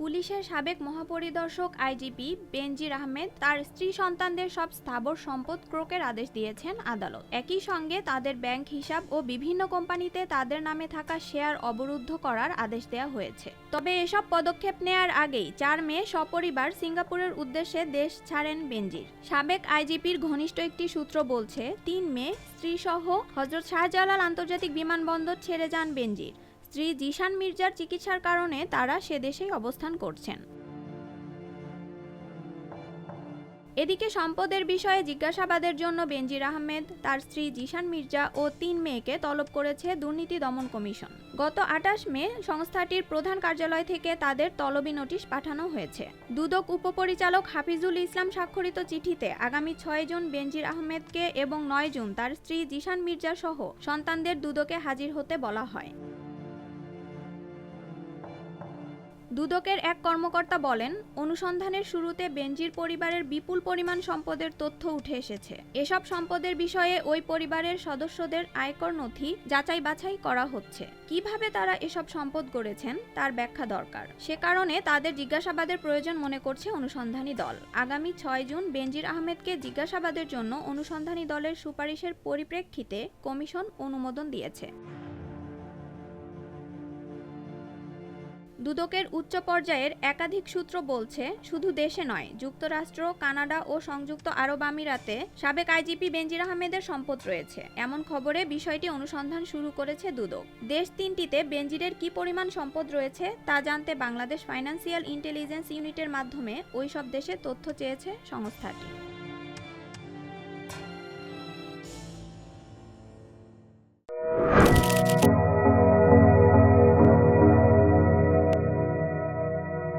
পুলিশের সাবেক মহাপরিদর্শক আইজিপি বেনজির আহমেদ তার স্ত্রী সন্তানদের সব স্থাবর সম্পদ ক্রোকের আদেশ দিয়েছেন আদালত। একই সঙ্গে তাদের ব্যাংক হিসাব ও বিভিন্ন কোম্পানিতে তাদের নামে থাকা শেয়ার অবরুদ্ধ করার আদেশ দেওয়া হয়েছে। তবে এসব পদক্ষেপ নেয়ার আগেই চার মে সপরিবার সিঙ্গাপুরের উদ্দেশ্যে দেশ ছাড়েন বেনজির। সাবেক আইজিপির ঘনিষ্ঠ একটি সূত্র বলছে, তিন মে স্ত্রীসহ হজরত শাহজালাল আন্তর্জাতিক বিমানবন্দর ছেড়ে যান বেনজির। স্ত্রী জিশান মির্জার চিকিৎসার কারণে তারা সে দেশেই অবস্থান করছেন। এদিকে সম্পদের বিষয়ে জিজ্ঞাসাবাদের জন্য বেনজির আহমেদ, তার স্ত্রী জিশান মির্জা ও তিন মেয়েকে তলব করেছে দুর্নীতি দমন কমিশন। গত আটাশ মে সংস্থাটির প্রধান কার্যালয় থেকে তাদের তলবি নোটিশ পাঠানো হয়েছে। দুদক উপপরিচালক হাফিজুল ইসলাম স্বাক্ষরিত চিঠিতে আগামী ছয় জুন বেনজির আহমেদকে এবং নয় জুন তার স্ত্রী জিশান মির্জা সহ সন্তানদের দুদকে হাজির হতে বলা হয়। দুদকের এক কর্মকর্তা বলেন, অনুসন্ধানের শুরুতে বেনজির পরিবারের বিপুল পরিমাণ সম্পদের তথ্য উঠে এসেছে। এসব সম্পদের বিষয়ে ওই পরিবারের সদস্যদের আয়কর নথি যাচাই বাছাই করা হচ্ছে। কীভাবে তারা এসব সম্পদ গড়েছেন, তার ব্যাখ্যা দরকার। সে কারণে তাদের জিজ্ঞাসাবাদের প্রয়োজন মনে করছে অনুসন্ধানী দল। আগামী ছয় জুন বেনজির আহমেদকে জিজ্ঞাসাবাদের জন্য অনুসন্ধানী দলের সুপারিশের পরিপ্রেক্ষিতে কমিশন অনুমোদন দিয়েছে। দুদকের উচ্চ পর্যায়ের একাধিক সূত্র বলছে, শুধু দেশে নয়, যুক্তরাষ্ট্র, কানাডা ও সংযুক্ত আরব আমিরাতে সাবেক আইজিপি বেনজির আহমেদের সম্পদ রয়েছে। এমন খবরে বিষয়টি অনুসন্ধান শুরু করেছে দুদক। দেশ তিনটিতে বেনজিরের কি পরিমাণ সম্পদ রয়েছে তা জানতে বাংলাদেশ ফাইন্যান্সিয়াল ইন্টেলিজেন্স ইউনিটের মাধ্যমে ওই সব দেশে তথ্য চেয়েছে সংস্থাটি।